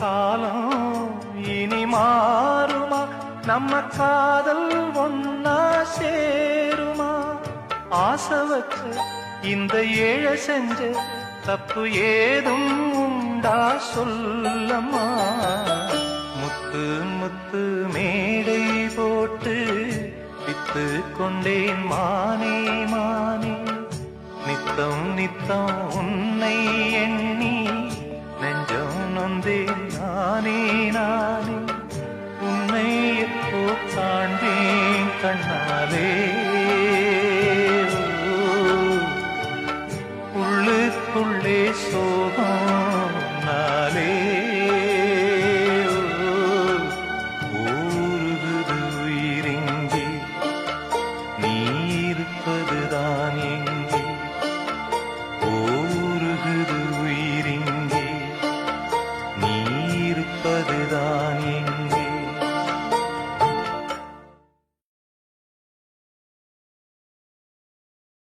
காலம் இனி மாறுமா? நம்ம காதல் ஒன்னா சேருமா? ஆசை வச்ச இந்த ஏழை செஞ்ச தப்பு ஏதும் உண்டா சொல்லம்மா? முத்து முத்து மேடை போட்டு வித்து கொண்டேன் மானே மானே. நித்தம் நித்தம் உன்னை எண்ணி நெஞ்சம் நானே நானே. உன்னை எப்போ தாண்டேன் கண்ணாலே. இருப்பதுதான்